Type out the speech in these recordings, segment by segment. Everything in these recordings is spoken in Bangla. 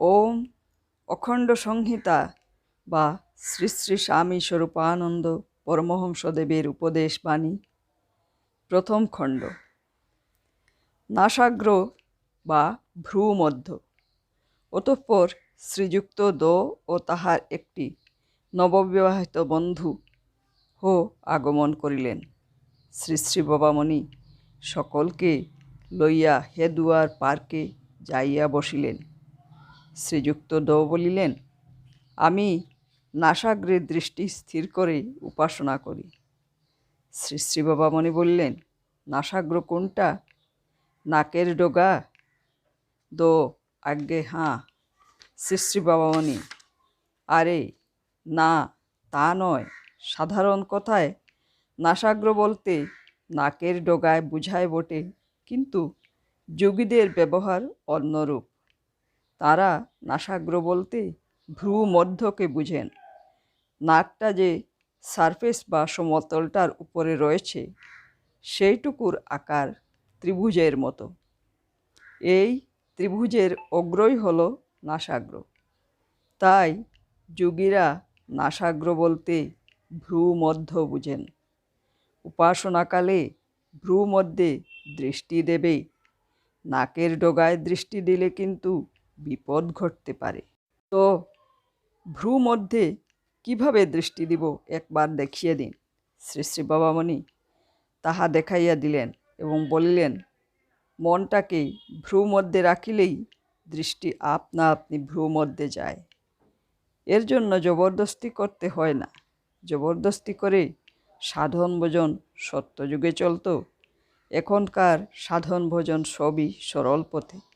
ওম অখণ্ড সংহিতা বা শ্রী শ্রী স্বামী স্বরূপানন্দ পরমহংসদেবের উপদেশ বাণী। প্রথম খণ্ড। নাসাগ্র বা ভ্রুমধ্য। অতঃপর শ্রীযুক্ত দো ও তাহার একটি নববিবাহিত বন্ধু হো আগমন করিলেন। শ্রী শ্রী বাবামণি সকলকে লইয়া হেদুয়ার পার্কে যাইয়া বসিলেন। শ্রীযুক্ত দো বলিলেন, আমি নাসাগ্রের দৃষ্টি স্থির করে উপাসনা করি। শ্রী শ্রী বাবামণি বললেন, নাসাগ্র কোনটা? নাকের ডগা? দো, আজ্ঞে, হাঁ। শ্রী শ্রী বাবামণি আরে, না, তা নয়। সাধারণ কথায়, নাসাগ্র বলতে নাকের ডোগায় বুঝায় বটে, কিন্তু যোগীদের ব্যবহার অন্যরূপ। তারা নাসাগ্র বলতে ভ্রু মধ্যকে বুঝেন। নাকটা যে সারফেস বা সমতলটার উপরে রয়েছে, সেইটুকুর আকার ত্রিভুজের মতো। এই ত্রিভুজের অগ্রই হল নাসাগ্র তাই যোগীরা নাসাগ্র বলতে ভ্রু মধ্য বুঝেন। উপাসনাকালে ভ্রু মধ্যে দৃষ্টি দেবে। নাকের ডগায় দৃষ্টি দিলে কিন্তু বিপদ ঘটতে পারে। তো ভ্রু মধ্যে কীভাবে দৃষ্টি দিব একবার দেখিয়ে দিন? শ্রী শ্রী বাবামণি তাহা দেখাইয়া দিলেন এবং বলিলেন মনটাকে ভ্রু মধ্যে রাখিলেই দৃষ্টি আপনা আপনি ভ্রু মধ্যে যায়। এর জন্য জবরদস্তি করতে হয় না। জবরদস্তি করে সাধন ভোজন সত্যযুগে চলতো। এখনকার সাধন ভোজন সবই সরল পথে।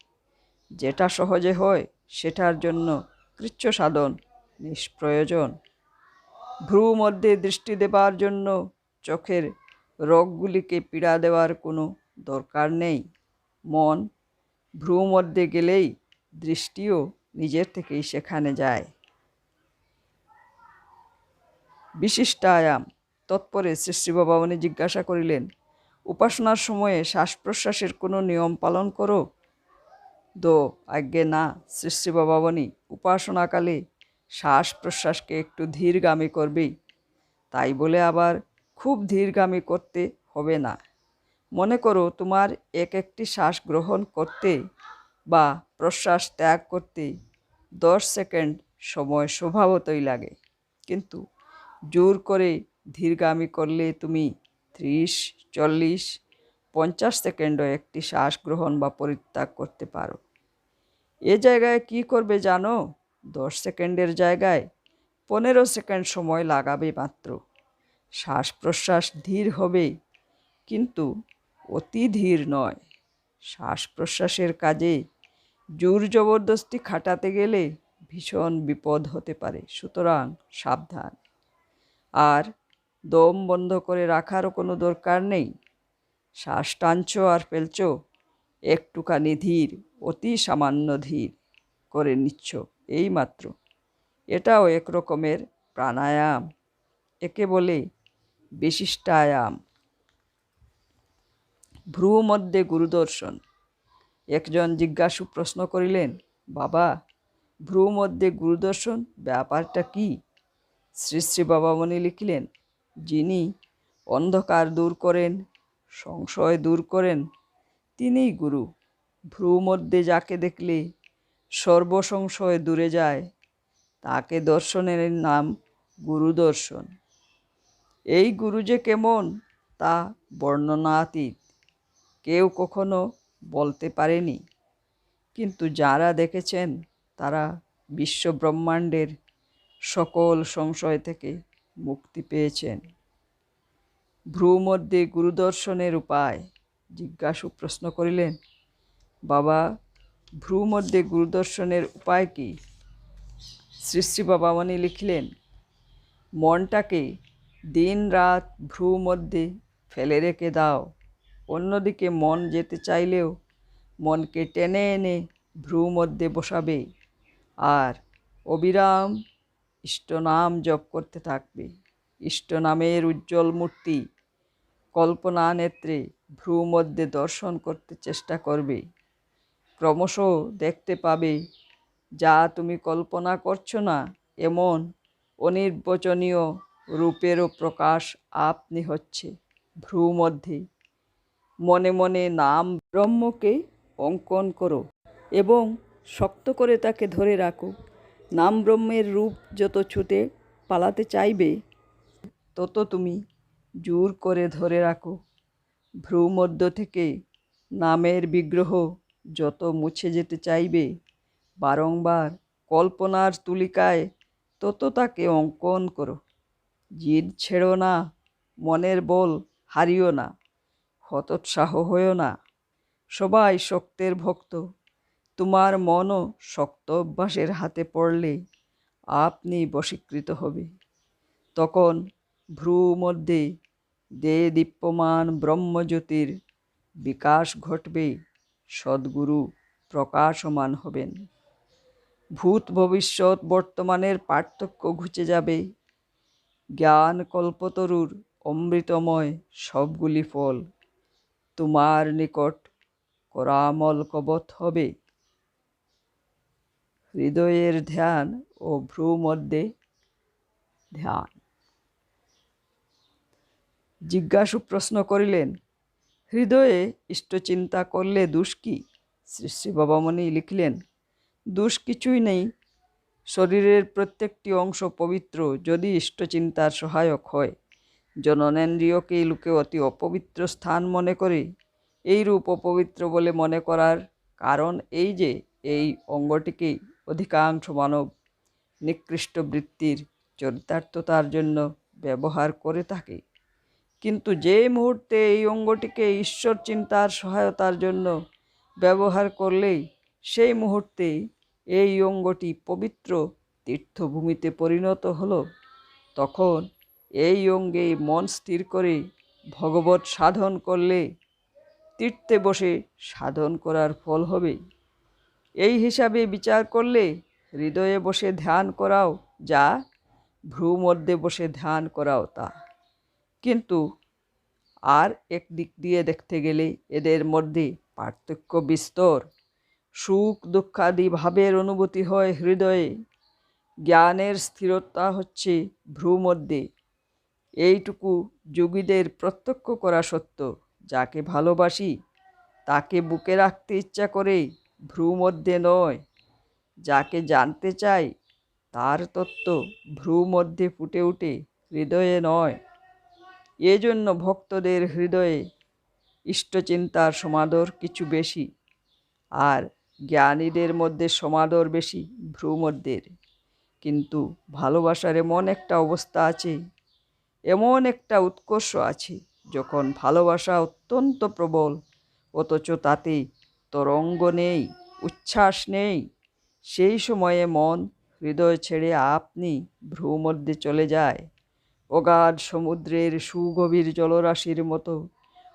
যেটা সহজে হয়, সেটার জন্য কৃচ্ছ সাধন নিষ্প্রয়োজন। ভ্রু মধ্যে দৃষ্টি দেবার জন্য চোখের রোগগুলিকে পীড়া দেওয়ার কোনো দরকার নেই। মন ভ্রু মধ্যে গেলেই দৃষ্টিও নিজের থেকেই সেখানে যায়। বিশিষ্টায়াম তৎপরে শ্রী বাবামণি জিজ্ঞাসা করিলেন, উপাসনার সময়ে শ্বাস প্রশ্বাসের কোনো নিয়ম পালন করো? দো আজ্ঞে না শ্রী উপাসনাকালে শ্বাস প্রশ্বাসকে একটু ধীরগামী করবেই তাই বলে আবার খুব ধীরগামী করতে হবে না। মনে করো তোমার এক একটি শ্বাস গ্রহণ করতে বা প্রশ্বাস ত্যাগ করতে দশ সেকেন্ড সময় স্বভাবতই লাগে। কিন্তু জোর করে ধীরগামী করলে তুমি ত্রিশ, চল্লিশ পঞ্চাশ সেকেন্ডও একটি শ্বাস গ্রহণ বা পরিত্যাগ করতে পারো। এ জায়গায় কি করবে জানো? দশ সেকেন্ডের জায়গায় পনেরো সেকেন্ড সময় লাগাবে মাত্র। শ্বাস প্রশ্বাস ধীর হবে কিন্তু অতি ধীর নয়। শ্বাস প্রশ্বাসের কাজে জোর জবরদস্তি খাটাতে গেলে ভীষণ বিপদ হতে পারে, সুতরাং সাবধান। আর দম বন্ধ করে রাখারও কোনো দরকার নেই। শ্বাস টানছ আর ফেলছ? একটুখানি ধীর, অতি সামান্য ধীর করে নিচ্ছ এই মাত্র এটাও এক রকমের প্রাণায়াম। একে বলে বিশিষ্টায়াম। ভ্রু মধ্যে গুরুদর্শন। একজন জিজ্ঞাসু প্রশ্ন করিলেন, বাবা ভ্রু মধ্যে গুরুদর্শন ব্যাপারটা কি? শ্রী শ্রী বাবামণি লিখিলেন, যিনি অন্ধকার দূর করেন সংশয় দূর করেন। তিনিই গুরু। ভ্রু মধ্যে যাকে দেখলে সর্বসংশয় দূরে যায়, তাকে দর্শনের নাম গুরু দর্শন এই গুরু যে কেমন, তা বর্ণনাতীত কেউ কখনো বলতে পারেনি। কিন্তু যারা দেখেছেন, তারা বিশ্বব্রহ্মাণ্ডের সকল সংশয় থেকে মুক্তি পেয়েছেন। ভ্রু মধ্যে গুরুদর্শনের উপায়? জিজ্ঞাসু প্রশ্ন করিলেন, বাবা ভ্রু মধ্যে গুরুদর্শনের উপায় কি? শ্রী বাবামণি লিখলেন, মনটাকে দিন রাত ভ্রু মধ্যে ফেলে রেখে দাও। অন্যদিকে মন যেতে চাইলেও মনকে টেনে এনে ভ্রু মধ্যে বসাবে। আর অবিরাম ইষ্টনাম জপ করতে থাকবে। ইষ্টনামের উজ্জ্বল মূর্তি, কল্পনা নেত্রে ভ্রু মধ্যে দর্শন করতে চেষ্টা করবে। ক্রমশ দেখতে পাবে, যা তুমি কল্পনা করছ না, এমন অনির্বচনীয় রূপেরও প্রকাশ আপনি হচ্ছে ভ্রু মধ্যে মনে মনে নাম ব্রহ্মকে অঙ্কন করো এবং শক্ত করে তাকে ধরে রাখো। নাম ব্রহ্মের রূপ যত ছুটে পালাতে চাইবে তত তুমি জোর করে ধরে রাখো। ভ্রু মধ্য থেকে নামের বিগ্রহ যত মুছে যেতে চাইবে, বারংবার কল্পনার তুলিকায় তত তাকে অঙ্কন করো। জিদ ছেড়ো না, মনের বল হারিও না, হতোৎসাহ হয়েও না। সবাই শক্তের ভক্ত, তোমার মনও শক্ত অভ্যাসের হাতে পড়লে আপনি বশীকৃত হবে। তখন ভ্রু মধ্যে দে দীপ্যমান ব্রহ্মজ্যোতির বিকাশ ঘটবে, সদ্গুরু প্রকাশমান হবেন। ভূত ভবিষ্যৎ বর্তমানের পার্থক্য ঘুচে যাবে। জ্ঞান কল্পতরুর অমৃতময় সবগুলি ফল তোমার নিকট করামল কবত হবে। হৃদয়ের ধ্যান ও ভ্রু মধ্যে ধ্যান। জিজ্ঞাসু প্রশ্ন করিলেন, হৃদয়ে ইষ্টচিন্তা করলে দোষ কি? শ্রী শ্রী বাবামণি লিখলেন, দোষ কিছুই নেই। শরীরের প্রত্যেকটি অংশ পবিত্র, যদি ইষ্টচিন্তার সহায়ক হয়। জননেন্দ্রিয়কে লোকে অতি অপবিত্র স্থান মনে করে। এই রূপ অপবিত্র বলে মনে করার কারণ এই যে, এই অঙ্গটিকেই অধিকাংশ মানব নিকৃষ্ট বৃত্তির চরিতার্থতার জন্য ব্যবহার করে থাকে। কিন্তু যে মুহূর্তে এই অঙ্গটিকে ঈশ্বর চিন্তার সহায়তার জন্য ব্যবহার করলেই, সেই মুহূর্তে এই অঙ্গটি পবিত্র তীর্থভূমিতে পরিণত হলো। তখন এই অঙ্গে মন স্থির করে ভগবত সাধন করলে তীর্থে বসে সাধন করার ফল হবে। এই হিসাবে বিচার করলে হৃদয়ে বসে ধ্যান করাও যা ভ্রু মধ্যে বসে ধ্যান করাও তা। কিন্তু আর এক দিক দিয়ে দেখতে গেলে এদের মধ্যে পার্থক্য বিস্তর। সুখ দুঃখাদি ভাবের অনুভূতি হয় হৃদয়ে। জ্ঞানের স্থিরতা হচ্ছে ভ্রু মধ্যে এইটুকু যোগীদের প্রত্যক্ষ করা সত্য। যাকে ভালোবাসি, তাকে বুকে রাখতে ইচ্ছা করে ভ্রু মধ্যে নয়। যাকে জানতে চাই, তার তত্ত্ব ভ্রু মধ্যে ফুটে উঠে হৃদয়ে নয়। এজন্য ভক্তদের হৃদয়ে ইষ্টচিন্তার সমাদর কিছু বেশি আর জ্ঞানীদের মধ্যে সমাদর বেশি ভ্রুমধ্যের কিন্তু ভালোবাসার এমন একটা অবস্থা আছে, এমন একটা উৎকর্ষ আছে যখন ভালোবাসা অত্যন্ত প্রবল, অথচ তাতে তরঙ্গ নেই, উচ্ছ্বাস নেই। সেই সময়ে মন হৃদয় ছেড়ে আপনি ভ্রুমধ্যে চলে যায়। অগাধ সমুদ্রের সুগভীর জলরাশির মতো।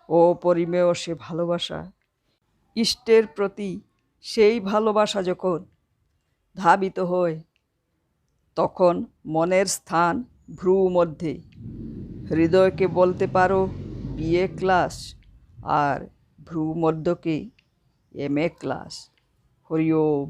অপরিমেয় সে ভালোবাসা। ইষ্টের প্রতি সেই ভালোবাসা যখন ধাবিত হয়, তখন মনের স্থান ভ্রু মধ্যে হৃদয়কে বলতে পারো বিএ ক্লাস, আর ভ্রু মধ্যকে M A class. Hari Om.